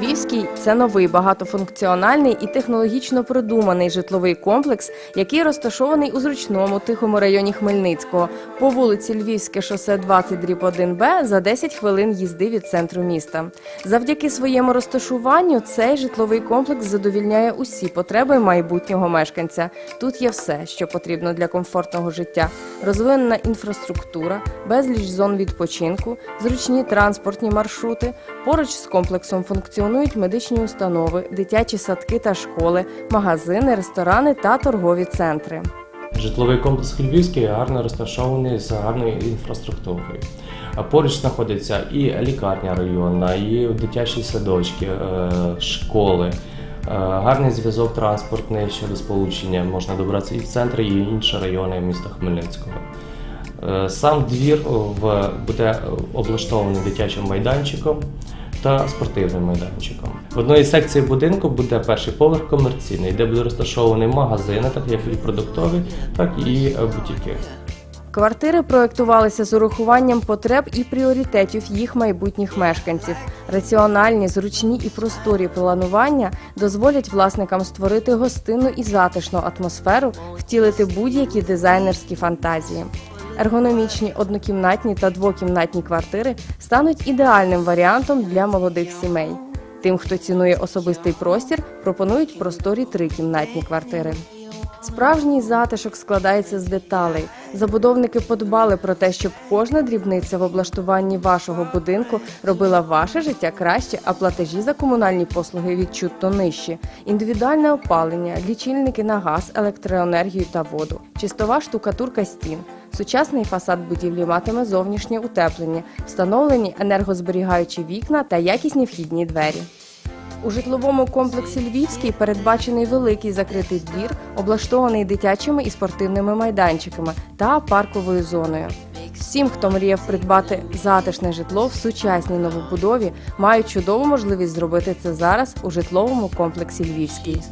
Львівський це новий багатофункціональний і технологічно продуманий житловий комплекс, який розташований у зручному тихому районі Хмельницького по вулиці Львівське шосе 20 дріб 1Б за 10 хвилин їзди від центру міста. Завдяки своєму розташуванню цей житловий комплекс задовільняє усі потреби майбутнього мешканця. Тут є все, що потрібно для комфортного життя: розвинена інфраструктура, безліч зон відпочинку, зручні транспортні маршрути. Поруч з комплексом функціонують медичні установи, дитячі садки та школи, магазини, ресторани та торгові центри. Житловий комплекс Львівський гарно розташований з гарною інфраструктурою. Поруч знаходиться і лікарня районна, і дитячі садочки, е, школи. Е, Гарний зв'язок транспортний щодо сполучення. Можна добратися і в центр, і в інші райони міста Хмельницького. Е, Сам двір буде облаштований дитячим майданчиком та спортивним майданчиком. В одній секції будинку буде перший поверх комерційний, де буде розташований магазини, так як і продуктові, так і е, бутіки. Квартири проєктувалися з урахуванням потреб і пріоритетів їх майбутніх мешканців. Раціональні, зручні і просторі планування дозволять власникам створити гостинну і затишну атмосферу, втілити будь-які дизайнерські фантазії. Ергономічні однокімнатні та двокімнатні квартири стануть ідеальним варіантом для молодих сімей. Тим, хто цінує особистий простір, пропонують просторі трикімнатні квартири. Справжній затишок складається з деталей. Забудовники подбали про те, щоб кожна дрібниця в облаштуванні вашого будинку робила ваше життя краще, а платежі за комунальні послуги відчутно нижчі. Індивідуальне опалення, лічильники на газ, електроенергію та воду, чистова штукатурка стін. Сучасний фасад будівлі матиме зовнішнє утеплення, встановлені енергозберігаючі вікна та якісні вхідні двері. У житловому комплексі Львівський передбачений великий закритий двір, облаштований дитячими і спортивними майданчиками та парковою зоною. Всім, хто мріяв придбати затишне житло в сучасній новобудові, мають чудову можливість зробити це зараз у житловому комплексі Львівський.